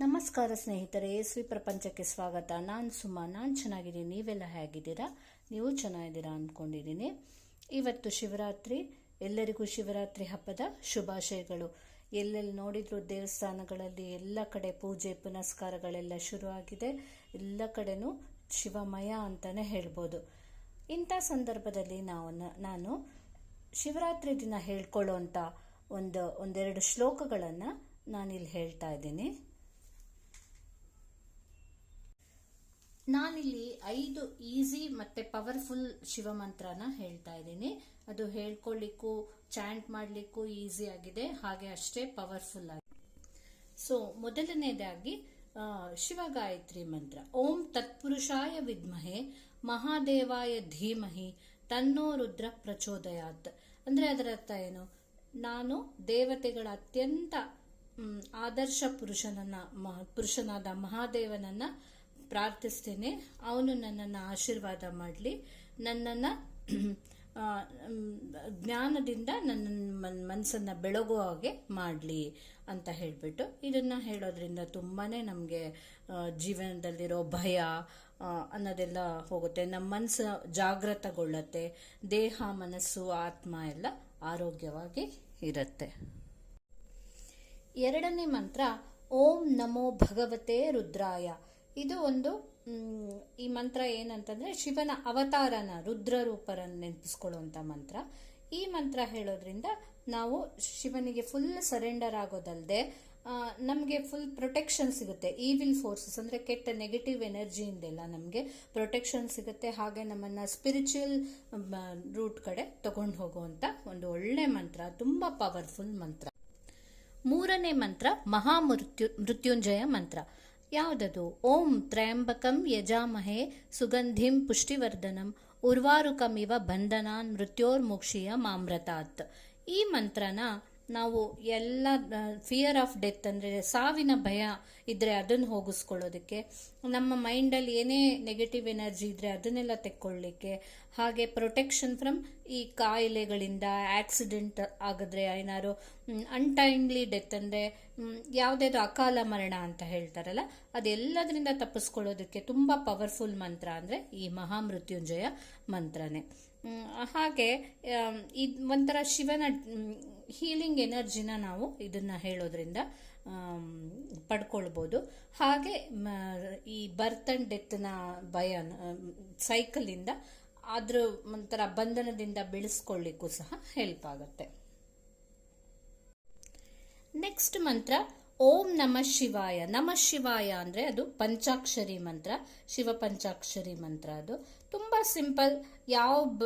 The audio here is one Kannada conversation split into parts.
ನಮಸ್ಕಾರ ಸ್ನೇಹಿತರೆ, ಎಸ್ವಿ ಪ್ರಪಂಚಕ್ಕೆ ಸ್ವಾಗತ. ನಾನು ಸುಮಾ, ನಾನು ಚೆನ್ನಾಗಿದ್ದೀನಿ. ನೀವೆಲ್ಲ ಹೇಗಿದ್ದೀರಾ? ನೀವು ಚೆನ್ನಾಗಿದ್ದೀರಾ ಅಂದ್ಕೊಂಡಿದ್ದೀನಿ. ಇವತ್ತು ಶಿವರಾತ್ರಿ, ಎಲ್ಲರಿಗೂ ಶಿವರಾತ್ರಿ ಹಬ್ಬದ ಶುಭಾಶಯಗಳು. ಎಲ್ಲೆಲ್ಲಿ ನೋಡಿದ್ರು ದೇವಸ್ಥಾನಗಳಲ್ಲಿ ಎಲ್ಲ ಕಡೆ ಪೂಜೆ, ಪುನಸ್ಕಾರಗಳೆಲ್ಲ ಶುರುವಾಗಿದೆ. ಎಲ್ಲ ಕಡೆನೂ ಶಿವಮಯ ಅಂತಲೇ ಹೇಳ್ಬೋದು. ಇಂಥ ಸಂದರ್ಭದಲ್ಲಿ ನಾವು, ನಾನು ಶಿವರಾತ್ರಿ ದಿನ ಹೇಳ್ಕೊಳ್ಳೋಂಥ ಒಂದು, ಒಂದೆರಡು ಶ್ಲೋಕಗಳನ್ನು ನಾನಿಲ್ಲಿ ಹೇಳ್ತಾ ಇದ್ದೀನಿ. ನಾನಿಲ್ಲಿ ಐದು ಈಸಿ ಮತ್ತೆ ಪವರ್ಫುಲ್ ಶಿವಮಂತ್ರನ ಹೇಳ್ತಾ ಇದ್ದೀನಿ. ಅದು ಹೇಳ್ಕೊಳ್ಳಿಕ್ಕೂ, ಚಾಂಟ್ ಮಾಡಲಿಕ್ಕೂ ಈಸಿ ಆಗಿದೆ. ಹಾಗೆ ಅಷ್ಟೇ ಪವರ್ಫುಲ್ ಆಗಿದೆ ಸೊ ಮೊದಲನೇದಾಗಿ ಶಿವಗಾಯತ್ರಿ ಮಂತ್ರ. ಓಂ ತತ್ಪುರುಷಾಯ ವಿದ್ಮಹೆ, ಮಹಾದೇವಾಯ ಧೀಮಹಿ, ತನ್ನೋ ರುದ್ರ ಪ್ರಚೋದಯಾತ್. ಅಂದ್ರೆ ಅದರ ಅರ್ಥ ಏನು? ನಾನು ದೇವತೆಗಳ ಅತ್ಯಂತ ಆದರ್ಶ ಪುರುಷನನ್ನ ಪುರುಷನಾದ ಮಹಾದೇವನನ್ನ ಪ್ರಾರ್ಥಿಸ್ತೇನೆ. ಅವನು ನನ್ನನ್ನು ಆಶೀರ್ವಾದ ಮಾಡಲಿ. ನನ್ನನ್ನು ಜ್ಞಾನದಿಂದ ನನ್ನ ಮನ್ ಮನಸ್ಸನ್ನು ಬೆಳಗುವ ಹಾಗೆ ಮಾಡಲಿ ಅಂತ ಹೇಳಿಬಿಟ್ಟು ಇದನ್ನು ಹೇಳೋದ್ರಿಂದ ತುಂಬಾ ನಮಗೆ ಜೀವನದಲ್ಲಿರೋ ಭಯ ಅನ್ನೋದೆಲ್ಲ ಹೋಗುತ್ತೆ. ನಮ್ಮ ಮನಸ್ಸು ಜಾಗೃತಗೊಳ್ಳುತ್ತೆ ದೇಹ, ಮನಸ್ಸು, ಆತ್ಮ ಎಲ್ಲ ಆರೋಗ್ಯವಾಗಿ ಇರುತ್ತೆ. ಎರಡನೇ ಮಂತ್ರ, ಓಂ ನಮೋ ಭಗವತೆ ರುದ್ರಾಯ. ಇದು ಒಂದು ಈ ಮಂತ್ರ ಏನಂತಂದ್ರೆ ಶಿವನ ಅವತಾರನ ರುದ್ರ ರೂಪರನ್ನು ನೆನಪಿಸ್ಕೊಳ್ಳುವಂಥ ಮಂತ್ರ. ಈ ಮಂತ್ರ ಹೇಳೋದ್ರಿಂದ ನಾವು ಶಿವನಿಗೆ ಫುಲ್ ಸರೆಂಡರ್ ಆಗೋದಲ್ಲದೆ ನಮಗೆ ಫುಲ್ ಪ್ರೊಟೆಕ್ಷನ್ ಸಿಗುತ್ತೆ. ಈವಿಲ್ ಫೋರ್ಸಸ್ ಅಂದರೆ ಕೆಟ್ಟ ನೆಗೆಟಿವ್ ಎನರ್ಜಿಯಿಂದೆಲ್ಲ ನಮಗೆ ಪ್ರೊಟೆಕ್ಷನ್ ಸಿಗುತ್ತೆ. ಹಾಗೆ ನಮ್ಮನ್ನು ಸ್ಪಿರಿಚುವಲ್ ರೂಟ್ ಕಡೆ ತಗೊಂಡು ಹೋಗುವಂಥ ಒಂದು ಒಳ್ಳೆ ಮಂತ್ರ, ತುಂಬ ಪವರ್ಫುಲ್ ಮಂತ್ರ. ಮೂರನೇ ಮಂತ್ರ ಮಹಾಮೃತ್ಯು, ಮೃತ್ಯುಂಜಯ ಮಂತ್ರ. ಯಾವುದದು? ಓಂ ತ್ರಯಂಬಕಂ ಯಜಾಮಹೆ ಸುಗಂಧಿಂ ಪುಷ್ಟಿವರ್ಧನಂ ಉರ್ವಾರುಕಮಿವ ಬಂಧನಾನ್ ಮೃತ್ಯೋರ್ಮುಕ್ಷಿಯ ಮಾಮ್ರತಾತ್ ಈ ಮಂತ್ರನ ನಾವು ಎಲ್ಲ ಫಿಯರ್ ಆಫ್ ಡೆತ್ ಅಂದರೆ ಸಾವಿನ ಭಯ ಇದ್ದರೆ ಅದನ್ನು ಹೋಗಿಸ್ಕೊಳ್ಳೋದಕ್ಕೆ, ನಮ್ಮ ಮೈಂಡಲ್ಲಿ ಏನೇ ನೆಗೆಟಿವ್ ಎನರ್ಜಿ ಇದ್ದರೆ ಅದನ್ನೆಲ್ಲ ತೆಕ್ಕೊಳ್ಳಿಕ್ಕೆ, ಹಾಗೆ ಪ್ರೊಟೆಕ್ಷನ್ ಫ್ರಮ್ ಈ ಕಾಯಿಲೆಗಳಿಂದ ಆಕ್ಸಿಡೆಂಟ್ ಆಗಿದ್ರೆ ಏನಾದ್ರು ಅನ್ಟೈಮ್ಲಿ ಡೆತ್ ಅಂದರೆ ಯಾವುದೇದು ಅಕಾಲ ಮರಣ ಅಂತ ಹೇಳ್ತಾರಲ್ಲ, ಅದೆಲ್ಲದರಿಂದ ತಪ್ಪಿಸ್ಕೊಳ್ಳೋದಕ್ಕೆ ತುಂಬ ಪವರ್ಫುಲ್ ಮಂತ್ರ ಅಂದರೆ ಈ ಮಹಾಮೃತ್ಯುಂಜಯ ಮಂತ್ರನೇ. ಹಾಗೆ ಇದು ಒಂಥರ ಶಿವನ ಹೀಲಿಂಗ್ ಎನರ್ಜಿನ ನಾವು ಇದನ್ನ ಹೇಳೋದ್ರಿಂದ ಪಡ್ಕೊಳ್ಬೋದು. ಹಾಗೆ ಈ ಬರ್ತ್ ಅಂಡ್ ಡೆತ್ನ ಭಯ ಸೈಕಲಿಂದ ಅದ್ರ ಒಂಥರ ಬಂಧನದಿಂದ ಬೆಳೆಸ್ಕೊಳ್ಳಿಕ್ಕೂ ಸಹ ಹೆಲ್ಪ್ ಆಗುತ್ತೆ. ನೆಕ್ಸ್ಟ್ ಮಂತ್ರ ಓಂ ನಮ ಶಿವಾಯ. ನಮ ಶಿವಾಯ ಅಂದರೆ ಅದು ಪಂಚಾಕ್ಷರಿ ಮಂತ್ರ, ಶಿವ ಪಂಚಾಕ್ಷರಿ ಮಂತ್ರ ಅದು. ತುಂಬ ಸಿಂಪಲ್, ಯಾವ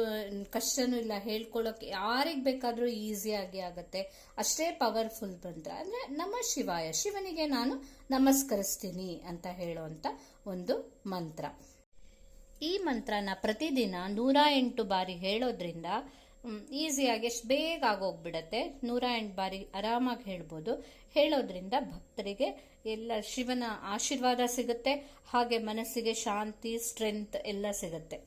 ಕಷ್ಟನೂ ಇಲ್ಲ ಹೇಳ್ಕೊಳ್ಳೋಕೆ ಯಾರಿಗೆ ಬೇಕಾದರೂ ಈಸಿಯಾಗಿ ಆಗುತ್ತೆ. ಅಷ್ಟೇ ಪವರ್ಫುಲ್ ಮಂತ್ರ ಅಂದರೆ ನಮ ಶಿವಾಯ. ಶಿವನಿಗೆ ನಾನು ನಮಸ್ಕರಿಸ್ತೀನಿ ಅಂತ ಹೇಳುವಂಥ ಒಂದು ಮಂತ್ರ. ಈ ಮಂತ್ರನ ಪ್ರತಿದಿನ ನೂರ ಎಂಟು ಬಾರಿ ಹೇಳೋದ್ರಿಂದ ಈಸಿಯಾಗಿ ಎಷ್ಟು ಬೇಗ ಆಗೋಗ್ಬಿಡತ್ತೆ? ನೂರ ಎಂಟು ಬಾರಿ ಆರಾಮಾಗಿ ಹೇಳ್ಬೋದು. ಹೇಳೋದ್ರಿಂದ ಭಕ್ತರಿಗೆ ಎಲ್ಲ ಶಿವನ ಆಶೀರ್ವಾದ ಸಿಗುತ್ತೆ, ಹಾಗೆ ಮನಸ್ಸಿಗೆ ಶಾಂತಿ ಸ್ಟ್ರೆಂತ್ ಎಲ್ಲ ಸಿಗುತ್ತೆ.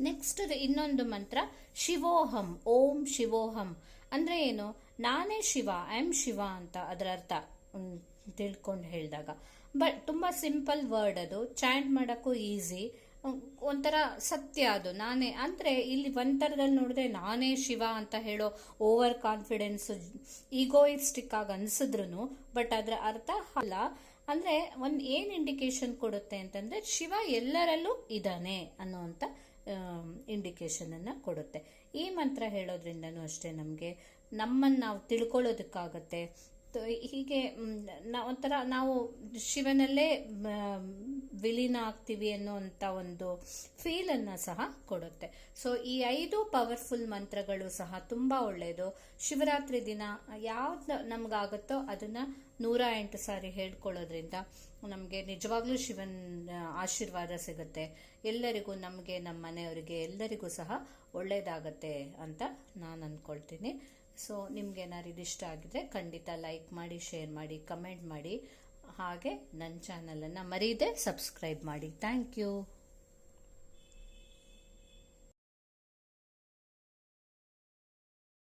ನೆಕ್ಸ್ಟ್ ಇನ್ನೊಂದು ಮಂತ್ರ, ಶಿವೋಹಂ, ಓಂ ಶಿವೋಹಂ. ಅಂದ್ರೆ ಏನು? ನಾನೇ ಶಿವ, ಐ ಆಮ್ ಶಿವ ಅಂತ ಅದರ ಅರ್ಥ ತಿಳ್ಕೊಂಡು ಹೇಳಿದಾಗ. ಬಟ್ ತುಂಬಾ ಸಿಂಪಲ್ ವರ್ಡ್ ಅದು ಚಾಂಟ್ ಮಾಡೋಕ್ಕೂ ಈಸಿ ಒಂಥರ ಸತ್ಯ ಅದು. ನಾನೇ, ಅಂದರೆ ಇಲ್ಲಿ ಒಂಥರದಲ್ಲಿ ನೋಡಿದ್ರೆ ನಾನೇ ಶಿವ ಅಂತ ಹೇಳೋ ಓವರ್ ಕಾನ್ಫಿಡೆನ್ಸ್ ಈಗೋಯಿಸ್ಟಿಕ್ ಆಗಿ ಅನ್ಸಿದ್ರು ಬಟ್ ಅದರ ಅರ್ಥ ಅಲ್ಲ. ಅಂದರೆ ಒಂದು ಏನು ಇಂಡಿಕೇಶನ್ ಕೊಡುತ್ತೆ ಅಂತಂದರೆ ಶಿವ ಎಲ್ಲರಲ್ಲೂ ಇದ್ದಾನೆ ಅನ್ನೋವಂಥ ಇಂಡಿಕೇಶನ್ ಅನ್ನ ಕೊಡುತ್ತೆ. ಈ ಮಂತ್ರ ಹೇಳೋದ್ರಿಂದನೂ ಅಷ್ಟೇ ನಮಗೆ. ನಮ್ಮನ್ನು ನಾವು ತಿಳ್ಕೊಳ್ಳೋದಕ್ಕಾಗತ್ತೆ. ಹೀಗೆ ನಾ- ಒಂಥರ ನಾವು ಶಿವನಲ್ಲೇ ವಿಲೀನ ಆಗ್ತೀವಿ ಅನ್ನೋಂಥ ಒಂದು ಫೀಲನ್ನು ಸಹ ಕೊಡುತ್ತೆ. ಸೊ ಈ ಐದು ಪವರ್ಫುಲ್ ಮಂತ್ರಗಳು ಸಹ ತುಂಬ ಒಳ್ಳೆಯದು ಶಿವರಾತ್ರಿ ದಿನ ಯಾವ್ದು ನಮಗಾಗುತ್ತೋ ಅದನ್ನು ನೂರ ಎಂಟು ಸಾರಿ ಹೇಳ್ಕೊಳ್ಳೋದ್ರಿಂದ ನಮಗೆ ನಿಜವಾಗ್ಲೂ ಶಿವನ್ ಆಶೀರ್ವಾದ ಸಿಗುತ್ತೆ. ಎಲ್ಲರಿಗೂ ನಮಗೆ ನಮ್ಮ ಮನೆಯವರಿಗೆ ಎಲ್ಲರಿಗೂ ಸಹ ಒಳ್ಳೆಯದಾಗತ್ತೆ ಅಂತ ನಾನು ಅಂದ್ಕೊಳ್ತೀನಿ ಸೊ ನಿಮ್ಗೆ ಏನಾದ್ರು ಇದಿಷ್ಟ ಆಗಿದ್ರೆ ಖಂಡಿತ ಲೈಕ್ ಮಾಡಿ ಶೇರ್ ಮಾಡಿ ಕಮೆಂಟ್ ಮಾಡಿ. ಹಾಗೆ ನನ್ನ ಚಾನಲನ್ನು ಮರೀದೆ ಸಬ್ಸ್ಕ್ರೈಬ್ ಮಾಡಿ. Thank you